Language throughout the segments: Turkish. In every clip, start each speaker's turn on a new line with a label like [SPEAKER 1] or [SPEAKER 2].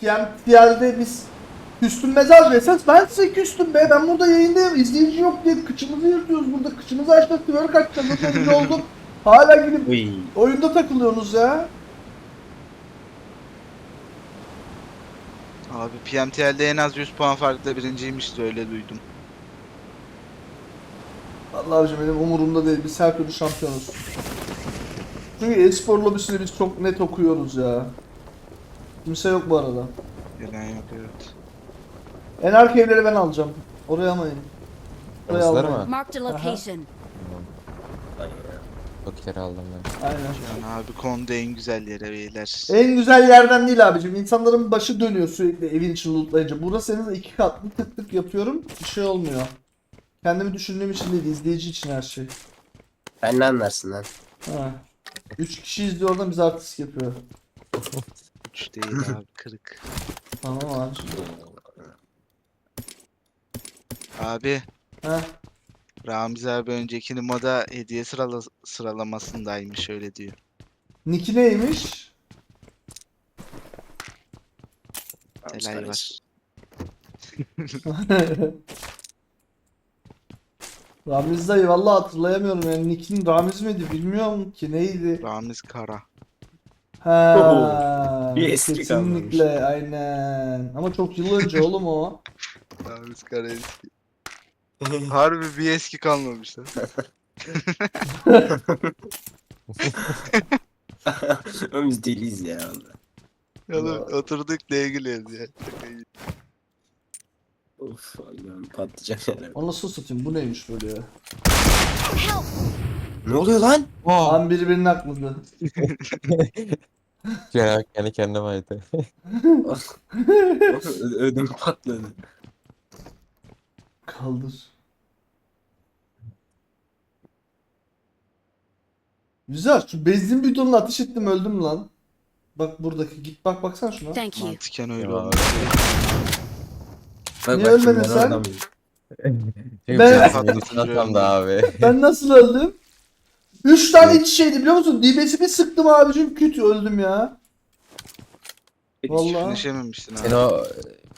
[SPEAKER 1] TMTL'de biz küstüm mezar esas ben size küstüm be ben burada yayındayım izleyici yok diye kıçımızı yırtıyoruz burada kıçımızı açtık twerk açtık nasıl önce olduk hala gidip
[SPEAKER 2] Uy.
[SPEAKER 1] oyunda takılıyorsunuz ya.
[SPEAKER 3] Abi PMTL'de en az 100 puan farkla birinciymişti öyle duydum.
[SPEAKER 1] Allah abicim benim umurumda değil biz her türlü şampiyonuz. Çünkü e-spor lobisini biz çok net okuyoruz ya. Kimse yok bu arada.
[SPEAKER 3] Gelen yok evet.
[SPEAKER 1] En arka evleri ben alacağım. Oraya almayın. Oraya
[SPEAKER 4] Orasılar
[SPEAKER 1] almayın.
[SPEAKER 4] mı?
[SPEAKER 5] Marked a location.
[SPEAKER 4] Bakirleri aldım ben.
[SPEAKER 1] Aynen.
[SPEAKER 3] Yani abi konuda en güzel yere beyler.
[SPEAKER 1] En güzel yerden değil abicim. İnsanların başı dönüyor sürekli evin için lootlayınca. Burası senin iki katlı tık tık yapıyorum. Bir şey olmuyor. Kendimi düşündüğüm için değil, izleyici için her şey.
[SPEAKER 2] Sen ne anlarsın lan?
[SPEAKER 1] Ha. Üç kişi izliyor oradan bize artist yapıyor.
[SPEAKER 3] 3 değil abi kırık.
[SPEAKER 1] Tamam abicim.
[SPEAKER 3] Abi
[SPEAKER 1] Ha.
[SPEAKER 3] Ramiz abi önceki moda hediye sırala sıralamasındaymış öyle diyor.
[SPEAKER 1] Nick'i neymiş?
[SPEAKER 3] Delay var.
[SPEAKER 1] Ramiz dayı vallahi hatırlayamıyorum yani Nick'in Ramiz miydi bilmiyorum ki neydi.
[SPEAKER 3] Ramiz Kara.
[SPEAKER 1] Ha,
[SPEAKER 2] Bir eski
[SPEAKER 1] kesinlikle aynen. Ama çok yıl önce oğlum o.
[SPEAKER 3] Ramiz Kara eski. Harbi bir eski kalmamış lan.
[SPEAKER 2] Oğlum biz deliyiz ya valla.
[SPEAKER 3] Oğlum oturduk ne gülüyoruz ya. Şaka gibi.
[SPEAKER 2] Of Allah'ım patlayacak herhalde.
[SPEAKER 1] O nasıl satayım bu neymiş böyle ya?
[SPEAKER 5] Help!
[SPEAKER 2] Ne oluyor lan?
[SPEAKER 1] Lan birbirinin aklında.
[SPEAKER 4] Cenab-ı kendi kendime ait.
[SPEAKER 2] Ö- Ödüm patladı.
[SPEAKER 1] Kaldır. Güzel. Şu benzin bidonuna ateş ettim öldüm lan. Bak buradaki git bak baksana şuna.
[SPEAKER 5] Thank you.
[SPEAKER 3] Mantıken öyle
[SPEAKER 4] Ya.
[SPEAKER 2] Bak,
[SPEAKER 1] Niye ölmedin
[SPEAKER 2] ben
[SPEAKER 1] sen?
[SPEAKER 4] Çünkü
[SPEAKER 1] Ben-
[SPEAKER 4] ben da abi.
[SPEAKER 1] Ben nasıl öldüm? 3 tane iç şeydi biliyor musun? DBS'i bir sıktım abicim küt öldüm ya.
[SPEAKER 3] Hiç
[SPEAKER 1] Vallahi.
[SPEAKER 3] finishlememiştin
[SPEAKER 4] Sen o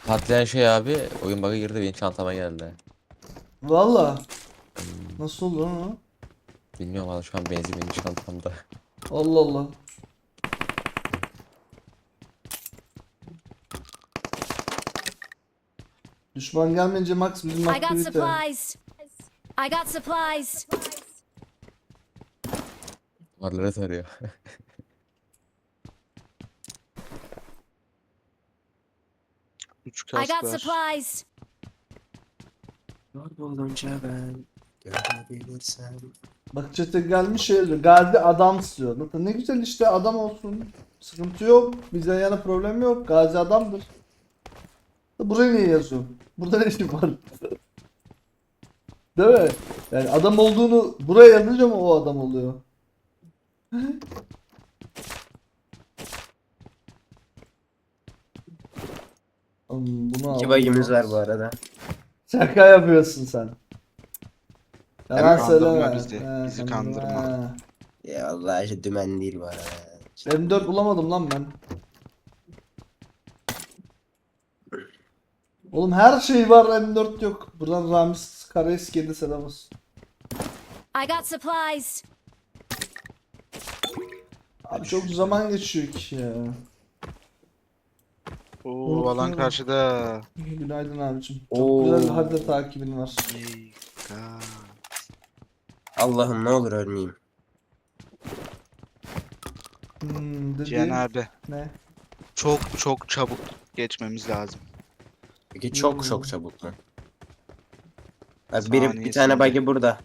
[SPEAKER 4] patlayan şey abi oyun bug'a girdi benim çantama geldi.
[SPEAKER 1] Valla. Nasıl oldu lan o?
[SPEAKER 4] Bilmiyorum valla şu an benzin benim çantamda.
[SPEAKER 1] Allah Allah. Düşman gelmeyince Max bizim
[SPEAKER 5] I got
[SPEAKER 1] aktivite.
[SPEAKER 5] supplies. I got supplies.
[SPEAKER 4] Varları tarıyor.
[SPEAKER 3] Üç
[SPEAKER 5] I
[SPEAKER 3] kask
[SPEAKER 5] got
[SPEAKER 3] var.
[SPEAKER 5] supplies.
[SPEAKER 2] Yol bulunca ben görebilirsem.
[SPEAKER 1] Bak çete gelmiş şey diyor. Gazi adam istiyor. Ne güzel işte adam olsun. Sıkıntı yok. Bize yana problem yok. Gazi adamdır. Da Buraya niye yazıyorsun? Burada ne işin var? Değil mi? Yani adam olduğunu buraya yazınca mı o adam oluyor? Oğlum bunu
[SPEAKER 2] İki
[SPEAKER 1] al.
[SPEAKER 2] bagimiz var bu arada.
[SPEAKER 1] Şaka yapıyorsun sen. Yalan
[SPEAKER 3] Kandırma
[SPEAKER 1] söyleme.
[SPEAKER 3] bizi,
[SPEAKER 1] He,
[SPEAKER 3] bizi kandırma.
[SPEAKER 1] Ha.
[SPEAKER 2] Ya Allah işte dümen değil bu arada.
[SPEAKER 1] M4 bulamadım lan ben. Oğlum her şey var M4 yok. Buradan Ramiz Karaeski'ye de selam olsun.
[SPEAKER 5] I got supplies.
[SPEAKER 1] Abi çok zaman geçiyor ki ya.
[SPEAKER 3] Oo alan karşıda.
[SPEAKER 1] Günaydın abicim. Çok
[SPEAKER 2] Oo.
[SPEAKER 1] güzel bir harita takibin var.
[SPEAKER 2] Allah'ım ne olur ölmeyeyim.
[SPEAKER 1] Hmm,
[SPEAKER 3] Cihan abi
[SPEAKER 1] ne?
[SPEAKER 3] çok çok çabuk geçmemiz lazım.
[SPEAKER 2] Peki çok
[SPEAKER 1] Hmm.
[SPEAKER 2] çok çabuk mu? Bak biri bir
[SPEAKER 3] Saniyesinde.
[SPEAKER 2] tane bagi burada.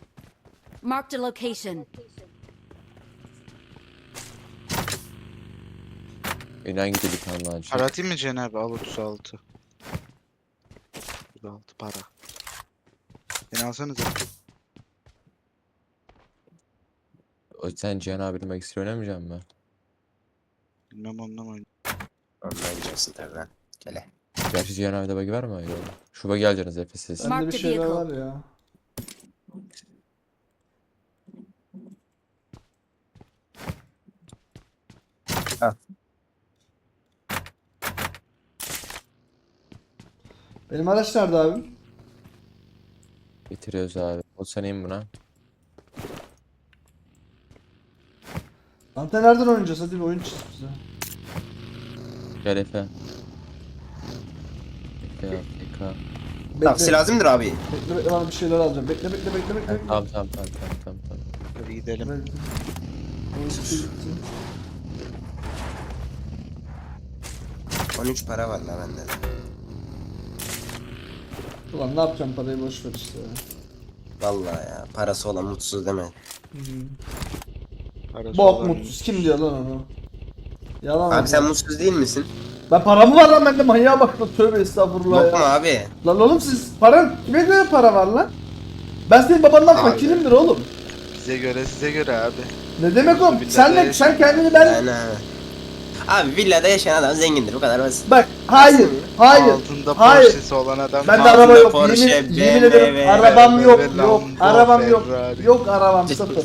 [SPEAKER 5] Marked a location.
[SPEAKER 4] Benim hangi delikanlı acı?
[SPEAKER 3] Para atayım mı Cihan abi? Al 36. 36 para. Beni alsanıza.
[SPEAKER 4] O sen Cihan abinin Max'i oynamayacak mısın?
[SPEAKER 3] Bilmem anlamadım.
[SPEAKER 2] Anlayacaksın tabii lan. Gele.
[SPEAKER 4] Gerçi Cihan abide bug'i var mı? Yok. Şu bug'i alacaksınız Efes'siz.
[SPEAKER 1] Bende
[SPEAKER 5] Mark
[SPEAKER 1] bir
[SPEAKER 5] the
[SPEAKER 1] şeyler
[SPEAKER 5] vehicle.
[SPEAKER 1] var ya. Benim araç nerede abi?
[SPEAKER 4] Bitiriyoruz abi. O seneyim buna.
[SPEAKER 1] Dante nereden oynayacağız? Hadi bir oyun çiz bize.
[SPEAKER 4] Gel Efe. Efe Afrika.
[SPEAKER 1] Bekle,
[SPEAKER 2] Taksi lazımdır abi.
[SPEAKER 1] bekle, bekle bana bir şeyler alacağım. Bekle, bekle, bekle, bekle. bekle.
[SPEAKER 4] Tamam tamam tamam tamam tamam. tamam.
[SPEAKER 3] Hadi gidelim.
[SPEAKER 1] Bekle. Oyun çiz gitsin.
[SPEAKER 2] 13 para var la bende.
[SPEAKER 1] Ulan ne yapacağım parayı boş ver işte.
[SPEAKER 2] Vallahi ya parası olan mutsuz deme.
[SPEAKER 3] Parası
[SPEAKER 1] Bok
[SPEAKER 3] olan-
[SPEAKER 1] mutsuz kim diyor lan onu? Yalan.
[SPEAKER 2] Abi sen mutsuz değil misin?
[SPEAKER 1] Ben paramı var lan bende manyağa bak lan tövbe estağfurullah
[SPEAKER 2] Yok mu
[SPEAKER 1] ya.
[SPEAKER 2] abi?
[SPEAKER 1] Lan oğlum siz paran kime göre para var lan? Ben senin babandan
[SPEAKER 2] Abi.
[SPEAKER 1] fakirimdir oğlum.
[SPEAKER 3] Bize göre size göre abi.
[SPEAKER 1] Ne demek oğlum? Sen de sen kendini ben
[SPEAKER 2] Yani. Abi villada yaşayan adam zengindir bu kadar basit.
[SPEAKER 1] bak hayır hayır
[SPEAKER 3] Altında
[SPEAKER 1] hayır.
[SPEAKER 3] Porsche'si olan adam.
[SPEAKER 1] Ben de
[SPEAKER 2] Altında
[SPEAKER 1] araba yok.
[SPEAKER 2] Porsche,
[SPEAKER 1] yemin, yemin
[SPEAKER 2] BMW,
[SPEAKER 1] ederim arabam yok
[SPEAKER 3] BMW,
[SPEAKER 1] yok
[SPEAKER 3] Lambo,
[SPEAKER 1] arabam yok.
[SPEAKER 3] Ferrari.
[SPEAKER 1] Yok arabam sıfır.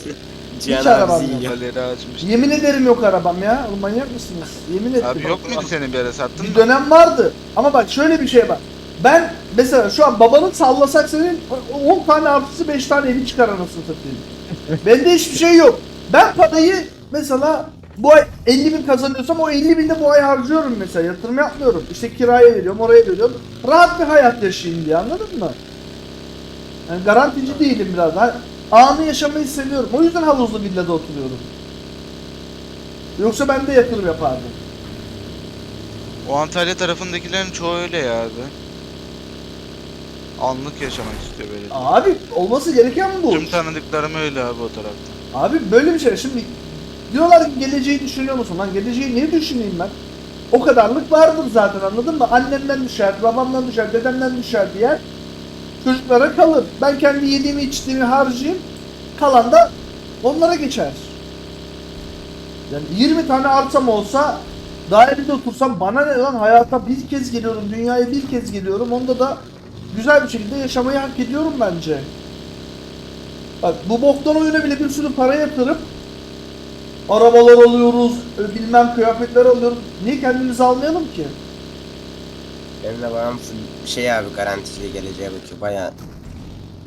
[SPEAKER 1] Hiç arabam yok.
[SPEAKER 2] yiyor.
[SPEAKER 3] Galeri açmış.
[SPEAKER 1] Yemin ederim yok arabam ya. Oğlum manyak mısınız? Yemin ettim.
[SPEAKER 3] Abi yok muydu senin bir ara sattın
[SPEAKER 1] Bir
[SPEAKER 3] mı?
[SPEAKER 1] dönem vardı. Ama bak şöyle bir şey var. Ben mesela şu an babanın sallasak senin 10 tane artısı 5 tane evi çıkar anasını satayım. Bende hiçbir şey yok. Ben parayı mesela bu ay 50 bin kazanıyorsam o 50 binde bu ay harcıyorum mesela. Yatırım yapmıyorum. İşte kiraya veriyorum, oraya veriyorum. Rahat bir hayat yaşayayım diye anladın mı? Yani garantici değilim biraz. Anı yaşamayı seviyorum. O yüzden havuzlu villada oturuyorum. Yoksa ben de yatırım yapardım.
[SPEAKER 3] O Antalya tarafındakilerin çoğu öyle ya abi. Anlık yaşamak istiyor böyle.
[SPEAKER 1] Abi olması gereken bu.
[SPEAKER 3] Tüm tanıdıklarım öyle abi o tarafta.
[SPEAKER 1] Abi böyle bir şey. Şimdi diyorlar ki geleceği düşünüyor musun? Lan geleceği niye düşüneyim ben? O kadarlık vardır zaten anladın mı? Annemden düşer, babamdan düşer, dedemden düşer diye çocuklara kalır. Ben kendi yediğimi içtiğimi harcayayım. Kalan da onlara geçer. Yani 20 tane arsam olsa dairede otursam bana ne lan hayata bir kez geliyorum, dünyaya bir kez geliyorum. Onda da güzel bir şekilde yaşamayı hak ediyorum bence. Bak bu boktan oyuna bile bir sürü para yatırıp arabalar alıyoruz, e, bilmem kıyafetler alıyoruz. Niye kendimizi almayalım ki?
[SPEAKER 2] Benim de babam full şey abi garantili geleceğe bakıyor baya.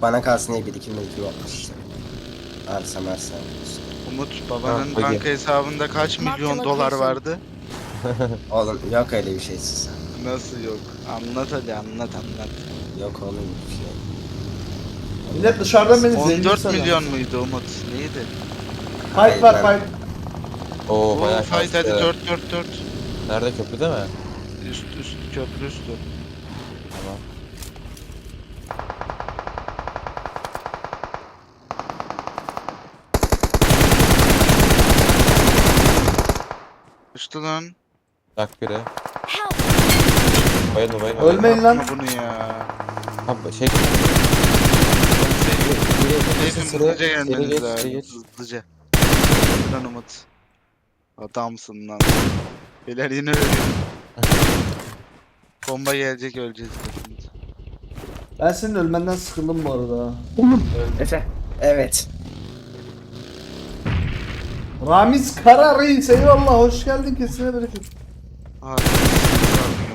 [SPEAKER 2] Bana kalsın diye birikim birikim yapmış işte. Arsa marsa.
[SPEAKER 3] Umut babanın
[SPEAKER 4] Ha,
[SPEAKER 3] banka hesabında kaç milyon dolar vardı?
[SPEAKER 2] Oğlum yok öyle bir şey siz.
[SPEAKER 3] Nasıl yok? Anlat hadi anlat anlat.
[SPEAKER 2] Yok oğlum bir şey.
[SPEAKER 1] Millet dışarıdan beni zengin
[SPEAKER 3] 14
[SPEAKER 1] sanıyor.
[SPEAKER 3] milyon muydu Umut? Neydi?
[SPEAKER 1] Fight var
[SPEAKER 2] Hayır,
[SPEAKER 1] fight.
[SPEAKER 4] Oo
[SPEAKER 3] Oo,
[SPEAKER 4] bayağı
[SPEAKER 3] fight hadi
[SPEAKER 4] kastı.
[SPEAKER 3] 4 4 4.
[SPEAKER 4] Nerede köprüde mi?
[SPEAKER 3] Üst üst köprü üstü.
[SPEAKER 4] Tamam.
[SPEAKER 3] Üstü lan.
[SPEAKER 4] Bak biri.
[SPEAKER 5] Help!
[SPEAKER 4] Bayılma bayılma.
[SPEAKER 1] Ölmeyin lan.
[SPEAKER 3] Yapma bunu ya.
[SPEAKER 4] Ha, şey
[SPEAKER 3] Neyse
[SPEAKER 4] Seri-
[SPEAKER 3] hızlıca
[SPEAKER 4] seri
[SPEAKER 3] gelmeniz
[SPEAKER 4] geç,
[SPEAKER 3] lazım.
[SPEAKER 4] seri geç.
[SPEAKER 3] Hızlıca. Lan Umut. Adamsın lan. Beyler yine ölüyor. Bomba gelecek öleceğiz. hepimiz.
[SPEAKER 1] Ben senin ölmenden sıkıldım bu arada.
[SPEAKER 2] Efe. Evet.
[SPEAKER 1] Ramiz Kara Reis eyvallah hoş geldin kesine bereket.
[SPEAKER 3] Abi.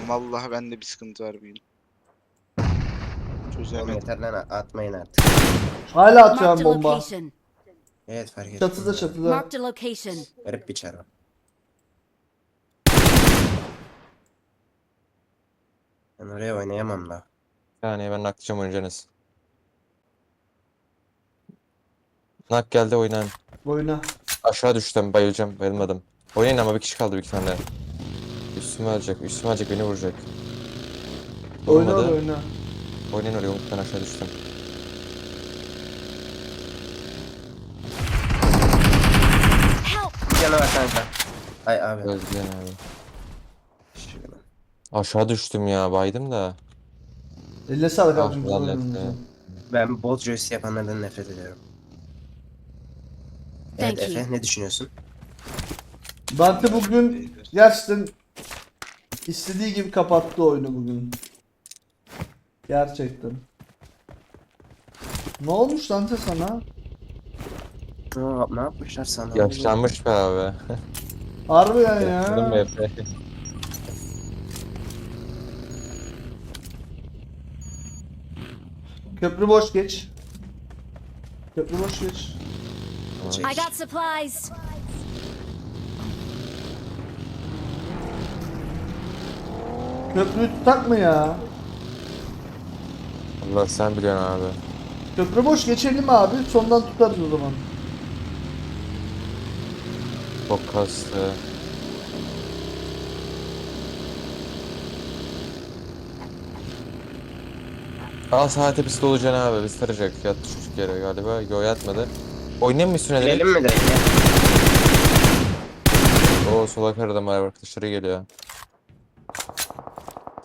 [SPEAKER 3] Vallahi bende bir sıkıntı var bugün. Çözemedim.
[SPEAKER 2] yeter lan atmayın artık.
[SPEAKER 1] Hala atıyorum
[SPEAKER 5] Marked a
[SPEAKER 1] bomba.
[SPEAKER 5] location.
[SPEAKER 2] Evet fark ettim.
[SPEAKER 1] Çatıda çatıda.
[SPEAKER 5] Marked a location.
[SPEAKER 2] Garip bir çarı. Ben oraya oynayamam da.
[SPEAKER 4] Yani ben naklayacağım oynayacaksınız. Nak geldi oynayın.
[SPEAKER 1] Oyna.
[SPEAKER 4] Aşağı düştüm bayılacağım bayılmadım. Oynayın ama bir kişi kaldı bir tane. Üstüme alacak üstüme alacak beni vuracak.
[SPEAKER 1] Oyna
[SPEAKER 4] Olmadı.
[SPEAKER 1] oyna.
[SPEAKER 4] Oynayın oraya Umut ben aşağı düştüm.
[SPEAKER 5] Help!
[SPEAKER 2] Var kanka. Ay abi.
[SPEAKER 4] Özleyen abi. Aşağı düştüm ya baydım da.
[SPEAKER 1] Eline sağlık
[SPEAKER 4] Ah,
[SPEAKER 1] abicim. güzel oynadın
[SPEAKER 4] ya.
[SPEAKER 2] Ben bot joystick yapanlardan nefret ediyorum. Evet
[SPEAKER 5] Thank you.
[SPEAKER 2] Efe ne düşünüyorsun?
[SPEAKER 1] Dante bugün gerçekten istediği gibi kapattı oyunu bugün. Gerçekten. Ne olmuş Dante sana?
[SPEAKER 2] Aa, ne yapmışlar sana?
[SPEAKER 4] Yaşlanmış be abi.
[SPEAKER 1] Harbiden
[SPEAKER 4] Yaşlandım be
[SPEAKER 1] ya.
[SPEAKER 4] Efe.
[SPEAKER 1] Köprü boş geç. Köprü boş geç.
[SPEAKER 5] I got supplies.
[SPEAKER 1] Köprüyü tutak mı ya?
[SPEAKER 4] Allah sen biliyorsun abi.
[SPEAKER 1] Köprü boş geçelim abi. Sondan tutarız o zaman.
[SPEAKER 4] Çok kastı. Al sağ tepesi dolu Can abi. Biz tarayacak. Yattı çocuk yere galiba. Yo yatmadı. Oynayayım mı üstüne direkt?
[SPEAKER 2] Girelim mi direkt ya?
[SPEAKER 4] Oo sola karadan var arkadaşları geliyor.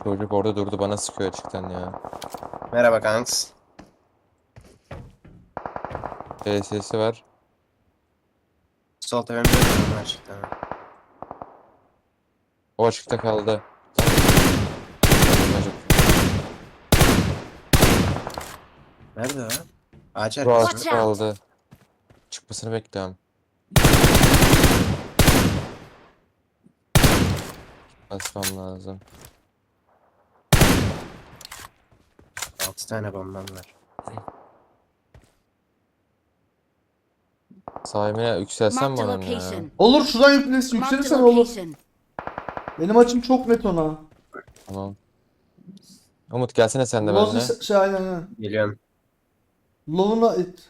[SPEAKER 4] Çocuk orada durdu bana sıkıyor açıktan ya.
[SPEAKER 2] Merhaba kanks.
[SPEAKER 4] PSS'i var.
[SPEAKER 2] Sol tepemde var. Tamam.
[SPEAKER 4] O açıkta kaldı.
[SPEAKER 2] Nerede o? Ağaç
[SPEAKER 4] Bu
[SPEAKER 2] arkası.
[SPEAKER 4] kaldı. Çıkmasını bekliyorum. Basmam lazım.
[SPEAKER 2] 6 tane bombam var.
[SPEAKER 4] Sahibine yükselsem mi
[SPEAKER 5] Marked a
[SPEAKER 4] onun ya?
[SPEAKER 5] location.
[SPEAKER 1] Olur şuradan yüklenirsin.
[SPEAKER 5] Marked a
[SPEAKER 1] Yükselirsen olur.
[SPEAKER 5] location.
[SPEAKER 1] Benim açım çok net ona.
[SPEAKER 4] Tamam. Umut gelsene sen de
[SPEAKER 1] Lozi
[SPEAKER 4] benimle.
[SPEAKER 1] şey aynen aynen.
[SPEAKER 2] Geliyorum.
[SPEAKER 1] Lovuna it.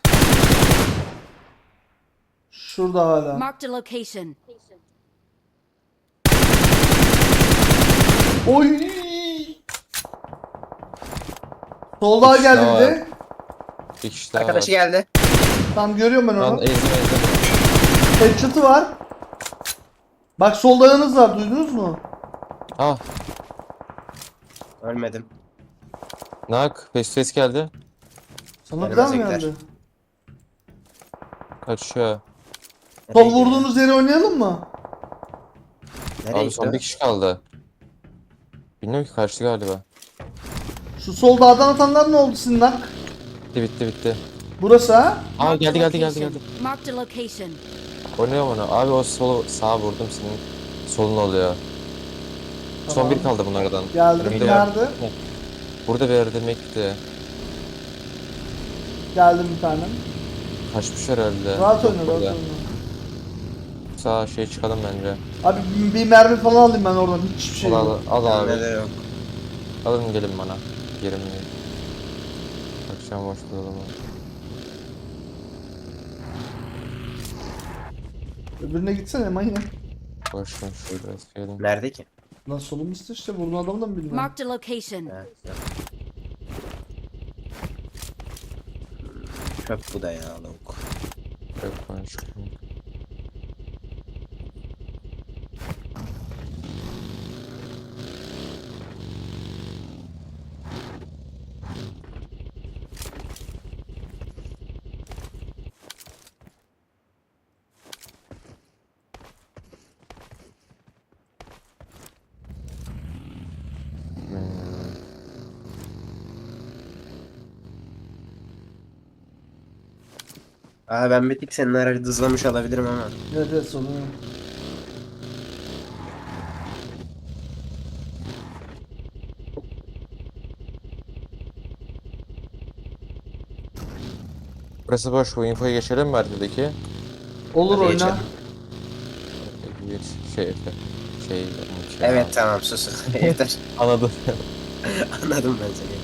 [SPEAKER 1] Şurada hala.
[SPEAKER 5] Marked a location.
[SPEAKER 1] Oy! Solda geldi bir de.
[SPEAKER 4] Bir kişi daha
[SPEAKER 2] Arkadaşı
[SPEAKER 4] var.
[SPEAKER 2] geldi.
[SPEAKER 1] Tam görüyorum ben
[SPEAKER 4] Lan
[SPEAKER 1] onu.
[SPEAKER 4] ezdim ezdim.
[SPEAKER 1] Headshot'ı var. Bak solda yanınız var duydunuz mu?
[SPEAKER 4] Ah
[SPEAKER 2] Ölmedim.
[SPEAKER 4] nak. Face to face geldi.
[SPEAKER 1] Daha mı
[SPEAKER 2] ezekler.
[SPEAKER 1] geldi?
[SPEAKER 4] Kaçıyor.
[SPEAKER 2] Nereye
[SPEAKER 1] Sol
[SPEAKER 2] gidiyor?
[SPEAKER 1] vurduğunuz yeri oynayalım mı?
[SPEAKER 2] Nereye
[SPEAKER 4] Abi son
[SPEAKER 2] gidiyor?
[SPEAKER 4] bir kişi kaldı. Bilmiyorum ki kaçtı galiba.
[SPEAKER 1] Şu solda adam atanlar ne oldu Sinnak?
[SPEAKER 4] Bitti bitti bitti.
[SPEAKER 1] Burası ha?
[SPEAKER 4] Aa geldi geldi geldi geldi.
[SPEAKER 5] Marked a location.
[SPEAKER 4] Oynuyor onu. Abi o sol sağ vurdum senin solun oluyor. Son
[SPEAKER 1] Tamam.
[SPEAKER 4] bir kaldı bunlardan.
[SPEAKER 1] Geldim.
[SPEAKER 4] Önümde var.
[SPEAKER 1] Nerede?
[SPEAKER 4] Burada bir yerde demek gitti.
[SPEAKER 1] Geldim bir tane.
[SPEAKER 4] Kaçmış herhalde.
[SPEAKER 1] Rahat oyna rahat
[SPEAKER 4] burada.
[SPEAKER 1] oyna.
[SPEAKER 4] Sağ şey çıkalım bence.
[SPEAKER 1] Abi bir- bir mermi falan alayım ben oradan. Hiçbir şey
[SPEAKER 4] al,
[SPEAKER 1] yok.
[SPEAKER 4] al, al
[SPEAKER 2] Bende
[SPEAKER 4] abi.
[SPEAKER 2] de yok.
[SPEAKER 4] Alın gelin bana. Yerim yok. Akşam boş bulalım.
[SPEAKER 1] Öbürüne gitsene manyak.
[SPEAKER 4] Boş boş. Biraz gelin.
[SPEAKER 2] Nerede ki?
[SPEAKER 1] Lan solum üstü işte. Vurduğun adamı da mı bilmiyorum.
[SPEAKER 5] Marked a location.
[SPEAKER 2] Ha, yok. Çöp bu da ya lavuk.
[SPEAKER 4] Yok ben çıkıyorum.
[SPEAKER 2] Aa ben bir tık senin aracı hızlamış olabilirim ama.
[SPEAKER 1] Evet evet yok.
[SPEAKER 4] Burası boş. Bu infoyu geçelim mi haritadaki?
[SPEAKER 1] Olur
[SPEAKER 2] Hadi
[SPEAKER 1] oyna.
[SPEAKER 2] geçelim.
[SPEAKER 4] Bir şey şey Umut ya.
[SPEAKER 2] Evet tamam sus. Yeter.
[SPEAKER 4] Anladım.
[SPEAKER 2] Anladım ben seni.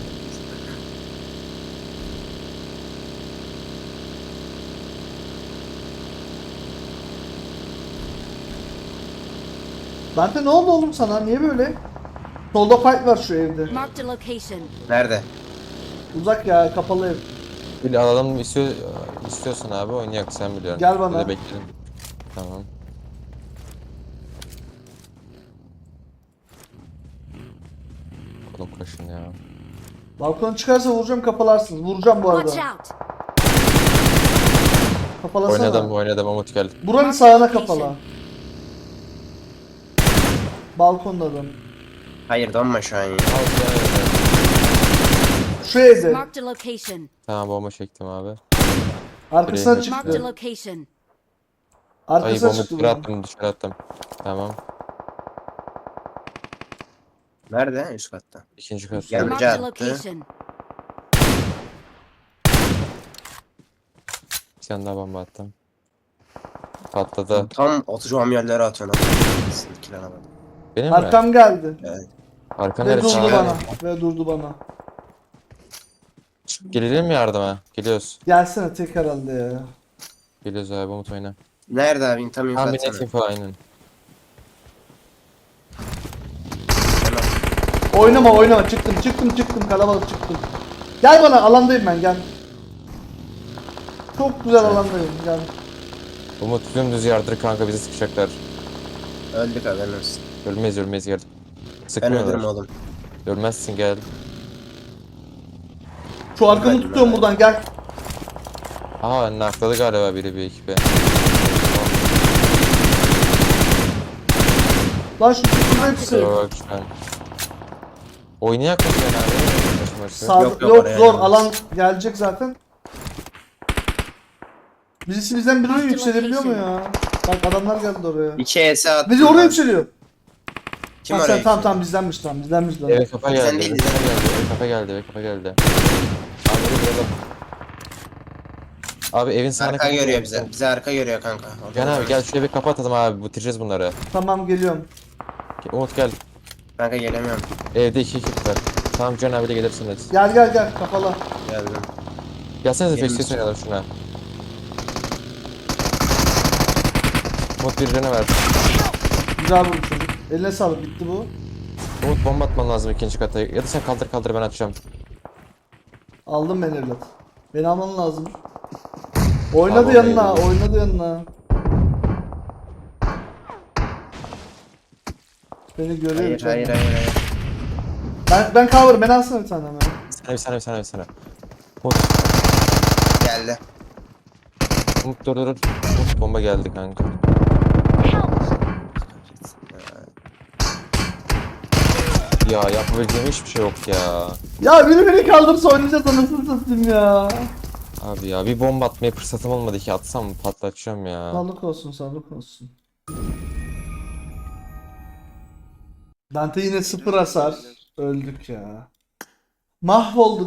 [SPEAKER 1] Bente ne oldu oğlum sana? Niye böyle? Solda fight var şu evde.
[SPEAKER 5] Marked a location.
[SPEAKER 2] Nerede?
[SPEAKER 1] Uzak ya kapalı ev.
[SPEAKER 4] Bir alalım istiyor, istiyorsan abi oynayak sen biliyorsun.
[SPEAKER 1] Gel bana.
[SPEAKER 4] Bekledim. Tamam. Oğlum koşun ya.
[SPEAKER 1] Balkona çıkarsa vuracağım kapalarsınız. Vuracağım bu
[SPEAKER 5] Watch
[SPEAKER 1] arada.
[SPEAKER 5] out.
[SPEAKER 1] Kapalasana.
[SPEAKER 4] Oynadım oynadım Umut gel.
[SPEAKER 1] Buranın sağına kapala. Balkonda adam.
[SPEAKER 2] Hayır donma şu an ya.
[SPEAKER 1] Şu evde.
[SPEAKER 5] Marked a location.
[SPEAKER 4] Tamam bomba çektim abi.
[SPEAKER 1] Arkasına
[SPEAKER 4] Buraya
[SPEAKER 5] Marked a
[SPEAKER 1] çıktı.
[SPEAKER 5] location.
[SPEAKER 4] Ay
[SPEAKER 1] Arkasına
[SPEAKER 4] bomba
[SPEAKER 1] çıktı.
[SPEAKER 4] dışarı
[SPEAKER 1] bunun.
[SPEAKER 4] attım dışarı attım. Tamam.
[SPEAKER 2] Nerede? Üst katta.
[SPEAKER 4] İkinci kat.
[SPEAKER 2] Gel.
[SPEAKER 5] Marked a location.
[SPEAKER 4] Bir tane daha bomba attım. Patladı.
[SPEAKER 2] Tam oturacağım yerlere atıyorsun. Havada.
[SPEAKER 4] Benim mi?
[SPEAKER 1] Arkam geldi.
[SPEAKER 4] Arka
[SPEAKER 1] Ve
[SPEAKER 4] neresi?
[SPEAKER 1] durdu bana. Ve durdu bana.
[SPEAKER 4] Gelelim mi yardıma? Geliyoruz.
[SPEAKER 1] Gelsene tek herhalde ya.
[SPEAKER 4] Geliyoruz abi Umut oyna.
[SPEAKER 2] Nerede abi? Tam
[SPEAKER 4] Tam bir net
[SPEAKER 2] yukarı
[SPEAKER 4] info aynen.
[SPEAKER 1] Oynama oynama çıktım çıktım çıktım kalabalık çıktım. Gel bana alandayım ben gel. Çok güzel alandayım gel.
[SPEAKER 4] Umut dümdüz yardır kanka bizi sıkacaklar.
[SPEAKER 2] Öldük haberin olsun.
[SPEAKER 4] Ölmeyiz ölmeyiz yardır.
[SPEAKER 2] Ben
[SPEAKER 4] Sıkmıyorlar.
[SPEAKER 2] ölürüm oğlum.
[SPEAKER 4] Ölmezsin gel.
[SPEAKER 1] Şu arkamı tutuyorum buradan gel.
[SPEAKER 4] Aa nakladı galiba biri bir ekibe.
[SPEAKER 1] Lan şu çıktım hepsi.
[SPEAKER 4] Yok şu an. Oynayak mı sen abi? Başı.
[SPEAKER 1] Sağ
[SPEAKER 2] Yok,
[SPEAKER 1] yok,
[SPEAKER 2] yok, oraya
[SPEAKER 1] zor
[SPEAKER 2] gelmez.
[SPEAKER 1] alan gelecek zaten. Birisi bizden biri yükselebiliyor mu ya? Bak adamlar geldi oraya.
[SPEAKER 2] İki ES attım.
[SPEAKER 1] Biri oraya
[SPEAKER 2] ben.
[SPEAKER 1] yükseliyor.
[SPEAKER 2] Kim
[SPEAKER 1] Ha, tamam tamam bizdenmiş tamam bizdenmiş lan.
[SPEAKER 4] Eve kafa geldi.
[SPEAKER 2] Sen
[SPEAKER 4] Eve
[SPEAKER 2] değil,
[SPEAKER 4] kafa
[SPEAKER 2] sen.
[SPEAKER 4] geldi. Eve kafa geldi. Eve kafa geldi. Abi hadi vuralım. Abi evin sağına
[SPEAKER 2] Arka görüyor bize. Bize arka görüyor kanka.
[SPEAKER 4] Gel abi gel şuraya bir kafa atalım abi bitireceğiz bunları.
[SPEAKER 1] Tamam geliyorum.
[SPEAKER 4] Umut gel.
[SPEAKER 2] Kanka gelemiyorum.
[SPEAKER 4] Evde iki ekip var. Tamam Can abiyle gelirsiniz.
[SPEAKER 1] Gel gel gel kafala.
[SPEAKER 2] Geldim.
[SPEAKER 4] Gelsenize
[SPEAKER 2] Gelin işte.
[SPEAKER 4] oynayalım şuna. Umut bir canı ver.
[SPEAKER 1] Güzel vurmuş. Eline sağlık bitti bu.
[SPEAKER 4] Umut bomba atman lazım ikinci kata. Ya da sen kaldır kaldır ben atacağım.
[SPEAKER 1] Aldım ben evlat. Beni alman lazım. Oynadı
[SPEAKER 4] Tamam,
[SPEAKER 1] yanına,
[SPEAKER 4] eyvallah.
[SPEAKER 1] oynadı yanına. Beni görüyor.
[SPEAKER 2] Hayır
[SPEAKER 1] bir
[SPEAKER 2] hayır hayır hayır.
[SPEAKER 1] Ben ben cover, ben alsana bir tane hemen.
[SPEAKER 4] Sana bir sana bir sana bir sana. Umut,
[SPEAKER 2] Geldi.
[SPEAKER 4] Umut dur dur dur. Umut bomba geldi kanka. Ya yapabileceğim hiçbir şey yok ya.
[SPEAKER 1] Ya biri beni kaldırsa oynayacağız anasını satayım ya.
[SPEAKER 4] Abi ya bir bomba atmaya fırsatım olmadı ki atsam mı patlatacağım ya.
[SPEAKER 1] Sağlık olsun, sağlık olsun. Dante yine sıfır hasar. Öldük ya. Mahvolduk.